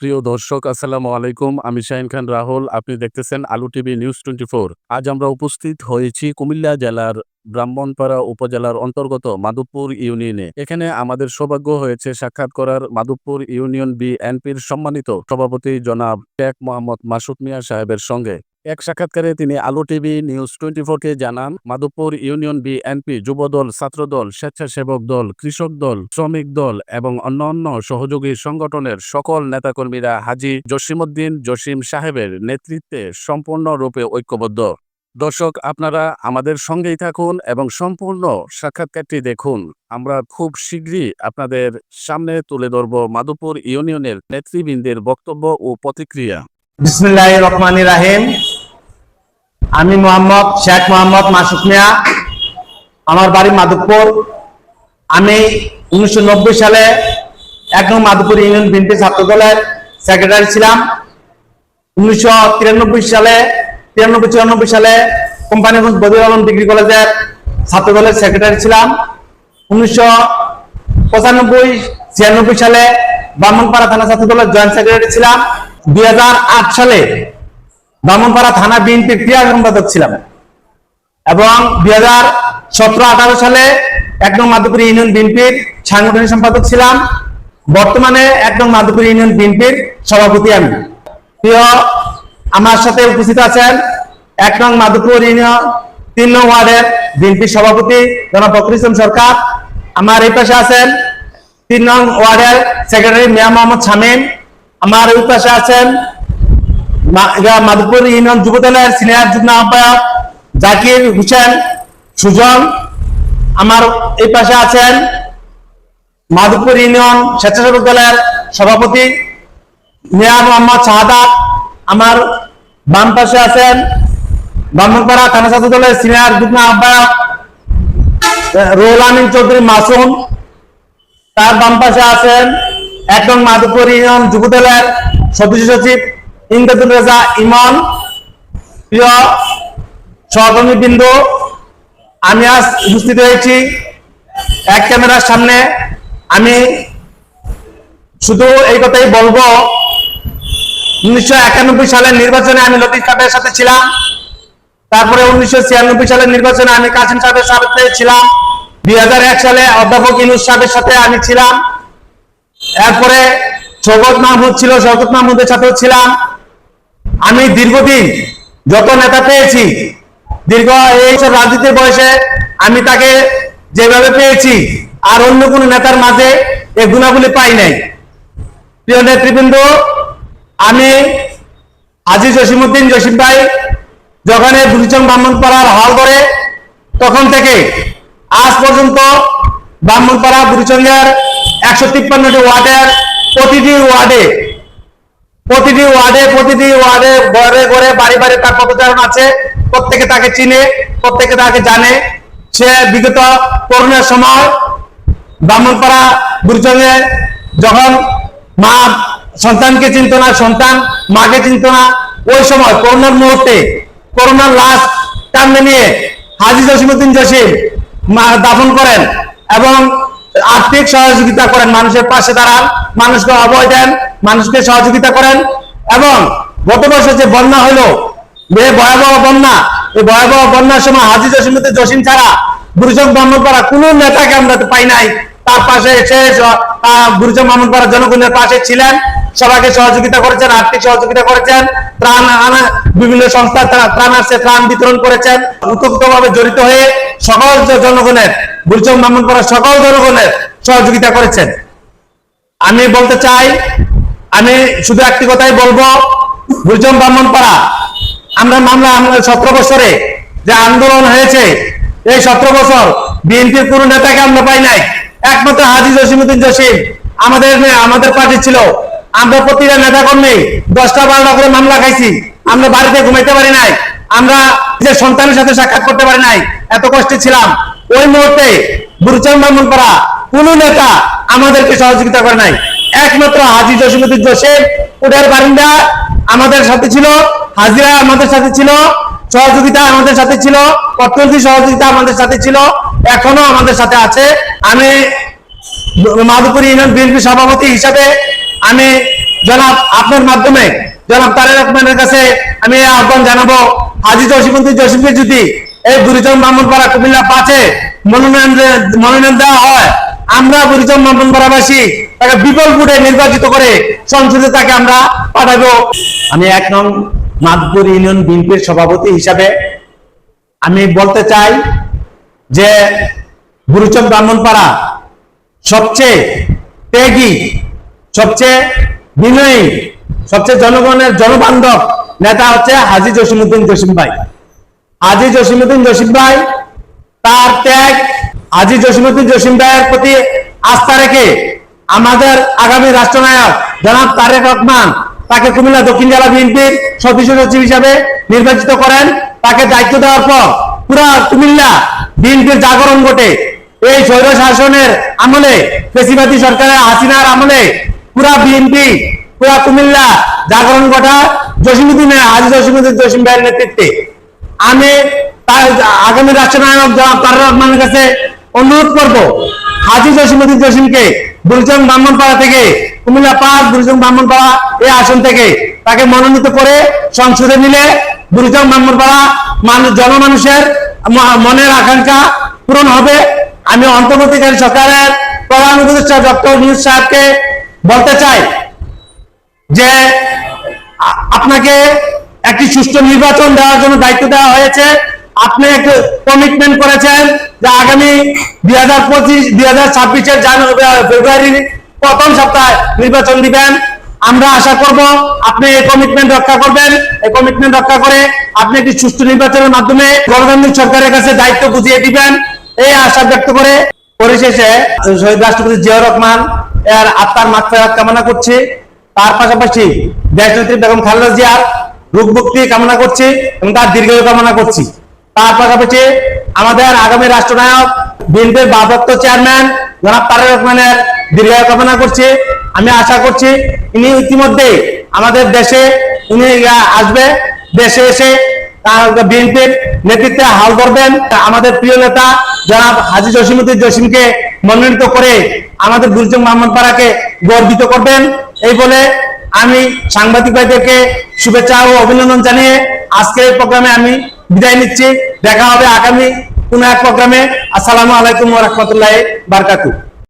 প্রিয় দর্শক, আসসালামু আলাইকুম। আমি শাহিন খান রাহুল। আপনি দেখতেছেন আলু টিভি নিউজ টোয়েন্টি ফোর। আজ আমরা উপস্থিত হয়েছি কুমিল্লা জেলার ব্রাহ্মণপাড়া উপজেলার অন্তর্গত মাধবপুর ইউনিয়নে। এখানে আমাদের সৌভাগ্য হয়েছে সাক্ষাৎ করার মাধবপুর ইউনিয়ন বিএনপির সম্মানিত সভাপতি জনাব শেখ মোহাম্মদ মাসুদ মিয়া সাহেবের সঙ্গে। এক সাক্ষাৎকারে তিনি আলো টিভি নিউজ টোয়েন্টি ফোরকে জানান, মাধবপুর ইউনিয়ন বিএনপি যুবদল, ছাত্রদল, স্বেচ্ছাসেবক দল, কৃষক দল, শ্রমিক দল এবং অন্যান্য সহযোগী সংগঠনের সকল নেতাকর্মীরা হাজি জসিমউদ্দিন জসিম সাহেবের নেতৃত্বে সম্পূর্ণরূপে ঐক্যবদ্ধ। দর্শক, আপনারা আমাদের সঙ্গেই থাকুন এবং সম্পূর্ণ সাক্ষাৎকারটি দেখুন। আমরা খুব শীঘ্রই আপনাদের সামনে তুলে ধরব মাধবপুর ইউনিয়নের নেতৃবৃন্দের বক্তব্য ও প্রতিক্রিয়া। বিসমিল্লাহ রহমান রাহিম। আমি মোহাম্মদ শেখ মোহাম্মদ মাসুক মিয়া। আমার বাড়ি মাধবপুর। আমি উনিশশো নব্বই সালে এক নং মাধবপুর ইউনিয়ন বিএনপি ছাত্র দলের সেক্রেটারি ছিলাম। উনিশশো তিরানব্বই সালে, তিরানব্বই, চুরানব্বই সালে কোম্পানিগঞ্জ বদিউল আলম ডিগ্রি কলেজের ছাত্র দলের সেক্রেটারি ছিলাম। উনিশশো পঁচানব্বই, ছিয়ানব্বই সালে ব্রাহ্মণপাড়া থানা ছাত্র দলের জয়েন্ট সেক্রেটারি ছিলাম। দুই হাজার আট সালে ব্রাহ্মণপাড়া থানা বিএনপির ক্রিয়া সম্পাদক ছিলাম। এবং দুই হাজার সতেরো আঠারো সালে এক নং মাধবপুর ইউনিয়ন বিএনপির সাংগঠনিক সম্পাদক ছিলাম। বর্তমানে এক নং মাধবপুর ইউনিয়ন বিএনপির সভাপতি আমি। প্রিয়, আমার সাথে উপস্থিত আছেন এক নং মাধবপুর ইউনিয়ন তিন নং ওয়ার্ডের বিএনপির সভাপতি জনাব ইসলাম সরকার। আমার এই পাশে আছেন তিন নং ওয়ার্ডের সেক্রেটারি মিয়া মোহাম্মদ শামীম। আমার ওই পাশে আছেন মাধবপুর ইউনিয়ন যুব দলের সিনিয়র যুগ্ম আহ্বায়ক জাকির হোসেন সুজন। আমার এই পাশে আছেন মাধবপুর ইউনিয়ন স্বেচ্ছাসেবক দলের সভাপতি মিয়া মোহাম্মদ শাহাদাত আমার বাম পাশে আছেন ব্রাহ্মণপাড়া থানা ছাত্র দলের সিনিয়র যুগ্ম আহ্বায়ক আহ, আমিন চৌধুরী মাসুম। তার বাম পাশে আছেন এক নং মাধবপুর ইউনিয়ন যুব দলের সদস্য সচিব ইমদাদুল রেজা ইমন, প্রিয় সহকর্মী বিন্দু, আমি আজ উপস্থিত হয়েছি এক ক্যামেরার সামনে। আমি শুধু এই কথাই বলব, উনিশশো একানব্বই সালের নির্বাচনে আমি লতিফ কাদের সাথে ছিলাম। তারপরে উনিশশো ছিয়ানব্বই সালের নির্বাচনে আমি কাসিম সাহেবের সাথে ছিলাম। দুই হাজার এক সালে অধ্যাপক ইনুস সাহেবের সাথে আমি ছিলাম। এরপরে শওকত মাহমুদ ছিল, শওকত মাহমুদের সাথেও ছিলাম। আমি দীর্ঘদিন যত নেতা পেয়েছি, দীর্ঘ এই সব রাজনীতির বয়সে আমি তাকে যেভাবে পেয়েছি আর অন্য কোন নেতার মাঝে এই গুণাবলী পাই নাই। প্রিয় নেতৃবৃন্দ, আমি আজি জসিমুদ্দিন জসিম ভাই যখন এই বুড়িচং ব্রাহ্মণপাড়ার হল করে তখন থেকে আজ পর্যন্ত ব্রাহ্মণপাড়া বুড়িচঙ্গের একশো তিপ্পান্নটি ওয়ার্ডের প্রতিটি ওয়ার্ডে প্রতিটি ওয়ার্ডে প্রতিটি ওয়ার্ডে ঘরে ঘরে বাড়ি বাড়ি তার পদচারণ আছে। প্রত্যেকে তাকে চিনে, প্রত্যেকে তাকে জানে। সে বিগত করোনার সময় ব্রাহ্মণপাড়া বুড়িচঙ্গে যখন মা সন্তানকে চিনত না, সন্তান মাকে চিনত না, ওই সময় করোনার মুহূর্তে, করোনার লাশ টানে নিয়ে হাজি জসিমুদ্দিন জসিম দাফন করেন এবং আর্থিক সহযোগিতা করেন, মানুষের পাশে দাঁড়ান, মানুষকে অভয় দেন, মানুষকে সহযোগিতা করেন। এবং গত বছর যে বন্যা হলো যে ভয়াবহ বন্যা এই ভয়াবহ বন্যার সময় হাজি জসিমুদ্দিন জসিম ছাড়া গুরুজং ব্রাহ্মণপাড়া কোন নেতাকে আমরা পাই নাই। তার পাশে এসে গুরুজং ব্রাহ্মণপাড়া জনগণের পাশে ছিলেন, সবাইকে সহযোগিতা করেছেন, আর্থিক সহযোগিতা করেছেন, ত্রাণ আনা, বিভিন্ন সংস্থা ত্রা- ত্রাণ আসছে, ত্রাণ বিতরণ করেছেন। ভাবে জড়িত হয়ে সকল জনগণের গুরুজং ব্রাহ্মণপাড়া সকল জনগণের সহযোগিতা করেছেন। আমি বলতে চাই, আমি শুধু একটি কথাই বলব গুরুজম ব্রাহ্মণপাড়া আমরা মামলা সতেরো বছরে যে আন্দোলন হয়েছে, এই সতেরো বছর বিএনপির কোন নেতাকে আমরা পাই নাই। একমাত্র হাজি জসিমুদ্দিন জসিম, আমাদের আমাদের পার্টি ছিল। আমরা প্রতিটা নেতা কর্মী দশটা বারোটা করে মামলা খাইছি। আমরা বাড়িতে ঘুমাইতে পারি নাই। আমরা নিজের সন্তানের সাথে সাক্ষাৎ করতে পারি নাই। এত কষ্টে ছিলাম। ওই মুহূর্তে বুরুচান ব্রাহ্মণপাড়া কোন নেতা আমাদেরকে সহযোগিতা করে নাই। একমাত্র হাজি জসিমুদ্দিন জসিম উডের বারিন্দা আমাদের সাথে ছিল, হাজিরা আমাদের সাথে ছিল, সহযোগিতা আমাদের সাথে ছিল অর্থনৈতিক সহযোগিতা আমাদের সাথে ছিল, এখনও আমাদের সাথে আছে। আমি মাধুপুর ইউনিয়ন বিএনপি সভাপতি হিসাবে আমি জনাব আপনার মাধ্যমে, জনাব তারেক রহমানের কাছে আমি আহ্বান জানাব, হাজি জসিমন্ত্রী জসিমকে যদি এই বুড়িচং ব্রাহ্মণপাড়া কুমিল্লা পাঁচে মনোনয়ন মনোনয়ন দেওয়া হয়। আমরা বুড়িচং ব্রাহ্মণপাড়াবাসী তাকে বিপুল ভোটে নির্বাচিত করে সংসদে তাকে আমরা পাঠাবো। আমি এক নং মাদপুর ইউনিয়ন বিএনপির সভাপতি হিসাবে আমি বলতে চাই যে বুড়িচং ব্রাহ্মণপাড়া সবচেয়ে ত্যাগী, সবচেয়ে বিনয়ী, সবচেয়ে জনগণের জনবান্ধব নেতা হচ্ছে হাজি জসিমুদ্দিন জসিম ভাই। হাজি জসিমুদ্দিন জসিম ভাই, তার ত্যাগ হাজি জসিমুদ্দিন জসিম ভাইয়ের প্রতি আস্থা রেখে আমাদের আগামী রাষ্ট্রনায়ক জনাব তারেক রহমান তাকে কুমিল্লা দক্ষিণ জেলা বিএনপির সদস্য সচিব হিসাবে নির্বাচিত করেন। তাকে দায়িত্ব দেওয়ার পর পুরা কুমিল্লা বিএনপির জাগরণ ঘটে। এই স্বৈর শাসনের আমলে পেশিবাদী সরকারের হাসিনার আমলে পুরা বিএনপি, পুরা কুমিল্লা জাগরণ ঘটা জসিমুদ্দিনের হাজি জসিমুদ্দিন জসিম ভাইয়ের নেতৃত্বে। আমি আগামী রাষ্ট্রনায়ক রহমানের কাছে অনুরোধ করব। হাজি জসিমুদ্দিন জসিমকে বুলচং ব্রাহ্মণপাড়া থেকে, কুমিল্লা পাঁচ বুলচং ব্রাহ্মণপাড়া এই আসন থেকে তাকে মনোনীত করে সংসদে নিলে বুলচং ব্রাহ্মণপাড়া মানুষ জনমানুষের মনের আকাঙ্ক্ষা পূরণ হবে। আমি অন্তর্বর্তীকালীন সরকারের প্রধান উপদেষ্টা ডক্টর নিউজ সাহেবকে বলতে চাই যে আপনাকে একটি সুষ্ঠু নির্বাচন দেওয়ার জন্য দায়িত্ব দেওয়া হয়েছে। আপনি একটু কমিটমেন্ট করেছেন যে আগামী দুই হাজার পঁচিশ, দুই হাজার ছাব্বিশের ফেব্রুয়ারির প্রথম সপ্তাহে নির্বাচন দিবেন। আমরা আশা করব আপনি এই কমিটমেন্ট রক্ষা করবেন। এই কমিটমেন্ট রক্ষা করে আপনি একটি সুষ্ঠু নির্বাচনের মাধ্যমে গণতান্ত্রিক সরকারের কাছে দায়িত্ব বুঝিয়ে দিবেন। এই আশা ব্যক্ত করে পরিশেষে শহীদ রাষ্ট্রপতি জিয়াউর রহমান এর আত্মার মাত্রা কামনা করছি। তার পাশাপাশি দেশনেত্রী বেগম খালেদা জিয়ার রোগ মুক্তি কামনা করছি এবং তার দীর্ঘায়ু কামনা করছি। তার পাশাপাশি আমাদের আগামী রাষ্ট্রনায়ক, বিএনপির ভারপ্রাপ্ত চেয়ারম্যান জনাব তারেক রহমানের দীর্ঘায়ু কামনা করছি। আমি আশা করছি ইনি ইতিমধ্যে আমাদের দেশে, উনি আসবে, দেশে এসে বিএনপির নেতৃত্বে হাল ধরবেন। আমাদের প্রিয় নেতা জনাব হাজি জসিমুদ্দিন জসিমকে মনোনীত করে আমাদের দুর্যোগ ব্রাহ্মণপাড়াকে গর্বিত করবেন। এই বলে আমি সাংবাদিক ভাইদেরকে শুভেচ্ছা ও অভিনন্দন জানিয়ে আজকের প্রোগ্রামে আমি বিদায় নিচ্ছি। দেখা হবে আগামী কোন এক প্রোগ্রামে। আসসালামু আলাইকুম রহমতুল্লাহ বারকাতু